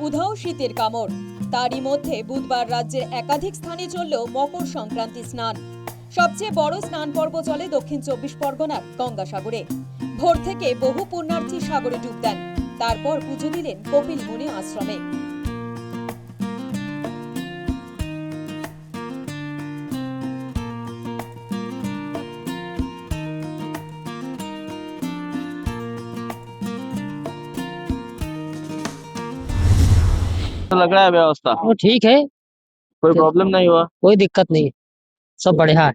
উধাও শীতের কামড়। তারই মধ্যে বুধবার রাজ্যের একাধিক স্থানে চলল মকর সংক্রান্তি স্নান। সবচেয়ে বড় স্নান পর্ব চলে দক্ষিণ চব্বিশ পরগনার গঙ্গাসাগরে। ভোর থেকে বহু পুণ্যার্থী সাগরে ডুব দেন। তারপর পুজো দিলেন কপিল মুনি আশ্রমে। लग रहा है व्यवस्था। वो ठीक है। कोई प्रॉब्लम नहीं हुआ। कोई दिक्कत नहीं सब बढ़िया है।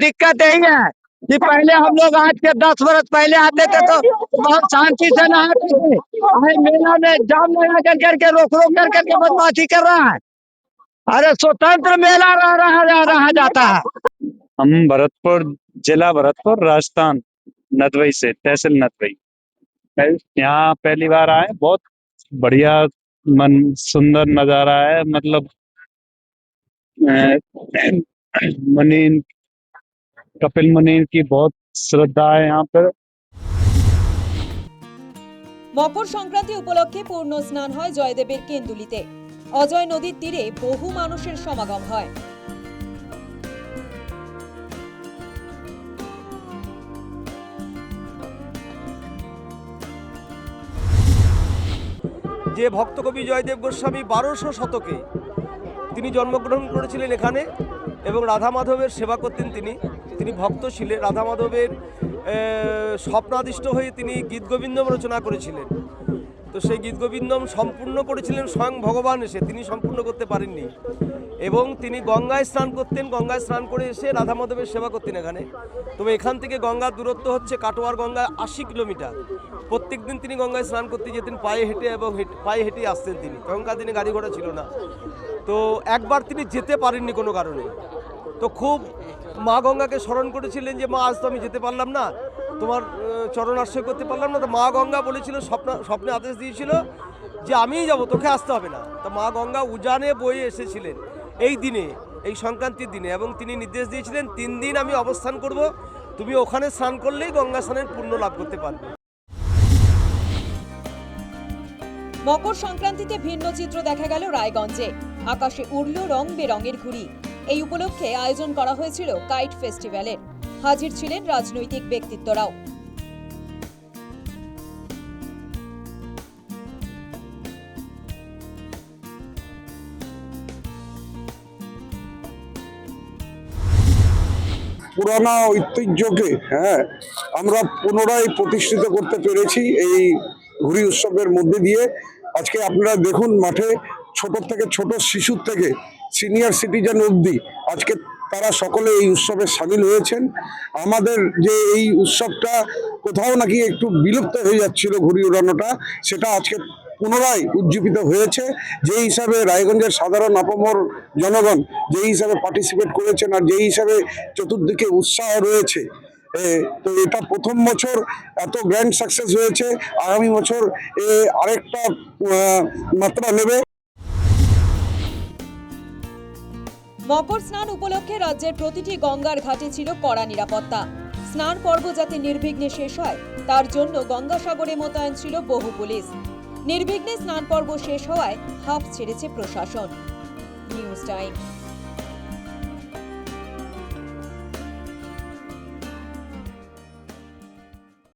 दिक्कत यही है कि पहले हम लोग आज के दस वर्ष पहले आते थे तो बहुत शांति से नहाते थे। अरे मेला में जाम लगा कर करके रोक रोक कर करके बदमाशी कर रहा है। अरे स्वतंत्र मेला रह रहा रह रहा जाता है। हम भरतपुर जिला भरतपुर राजस्थान नदवई से तहसील नदवई। यहाँ पहली बार आए बहुत बढ़िया मन सुंदर नजारा है मतलब अ, मुनि कपिल मुनि की बहुत श्रद्धा है यहाँ पर মকর সংক্রান্তি উপলক্ষে পূর্ণ স্নান হয় জয়দেবের কেন্দুলিতে অজয় নদীর তীরে বহু মানুষের সমাগম হয় যে ভক্তকবি জয়দেব গোস্বামী বারোশো শতকে তিনি জন্মগ্রহণ করেছিলেন এখানে এবং রাধা মাধবের সেবা করতেন তিনি। তিনি ভক্ত ছিলেন। রাধা মাধবের স্বপ্নাদিষ্ট হয়ে তিনি গীতগোবিন্দম রচনা করেছিলেন। তো সেই গীত গোবিন্দম সম্পূর্ণ করেছিলেন স্বয়ং ভগবান এসে, তিনি সম্পূর্ণ করতে পারেননি। এবং তিনি গঙ্গায় স্নান করতেন, গঙ্গায় স্নান করে এসে রাধা মাধবের সেবা করতেন এখানে। তবে এখান থেকে গঙ্গার দূরত্ব হচ্ছে কাটোয়ার গঙ্গায় আশি কিলোমিটার। প্রত্যেক দিন তিনি গঙ্গায় স্নান করতে যেতেন, পায়ে হেঁটে এবং পায়ে হেঁটে আসতেন তিনি। তখনকার দিনে গাড়ি ঘোড়া ছিল না। তো একবার তিনি যেতে পারেননি কোনো কারণে। তো খুব মা গঙ্গাকে স্মরণ করেছিলেন যে, মা, আজ তো আমি যেতে পারলাম না। তোমার চরণ আশ্রয় করতে পারলাম না, তো মা গঙ্গা বলেছিল, স্বপ্ন, স্বপ্নে আদেশ দিয়েছিল যে আমিই যাব, তোকে আসতে হবে না। তো মা গঙ্গা উজানে বয়ে এসেছিলেন এই দিনে, এই সংক্রান্তির দিনে, এবং তিনি নির্দেশ দিয়েছিলেন, তিন দিন আমি অবস্থান করব, তুমি ওখানে স্নান করলেই গঙ্গা স্নানের পুণ্য লাভ করতে পারবে। মকর সংক্রান্তিতে ভিন্ন চিত্র দেখা গেল রায়গঞ্জে। আকাশে উড়ল রং বেরঙের ঘুড়ি। এই উপলক্ষে আয়োজন করা হয়েছিল কাইট ফেস্টিভ্যালের। হাজির ছিলেন রাজনৈতিক ব্যক্তিত্বরাও। পুরানা ঐতিহ্যকে হ্যাঁ আমরা পুনরায় প্রতিষ্ঠিত করতে পেরেছি এই ঘুড়ি উৎসবের মধ্যে দিয়ে। আজকে আপনারা দেখুন মাঠে ছোট থেকে ছোট, শিশুর থেকে সিনিয়র সিটিজেন অবধি আজকে তারা সকলে এই উৎসবে সামিল হয়েছেন। আমাদের যে এই উৎসবটা কোথাও নাকি একটু বিলুপ্ত হয়ে যাচ্ছিল ঘুড়ি উড়ানোটা সেটা আজকে পুনরায় উজ্জীবিত হয়েছে। যে হিসাবে রায়গঞ্জের সাধারণ আপামর জনগণ যে হিসাবে পার্টিসিপেট করেছেন আর যেই হিসাবে চতুর্দিকে উৎসাহ রয়েছে তো এটা প্রথম বছর এত গ্র্যান্ড সাকসেস হয়েছে। আগামী বছর এ আরেকটা মাত্রা নেবে। মকর স্নান উপলক্ষে রাজ্যের প্রতিটি গঙ্গার ঘাটে ছিল কড়া নিরাপত্তা। স্নান পর্ব যাতে নির্বিঘ্নে শেষ হয়, তার জন্য গঙ্গাসাগরে মোতায়েন ছিল বহু পুলিশ। নির্বিঘ্নে স্নান পর্ব শেষ হওয়ায় হাফ ছেড়েছে প্রশাসন। News time.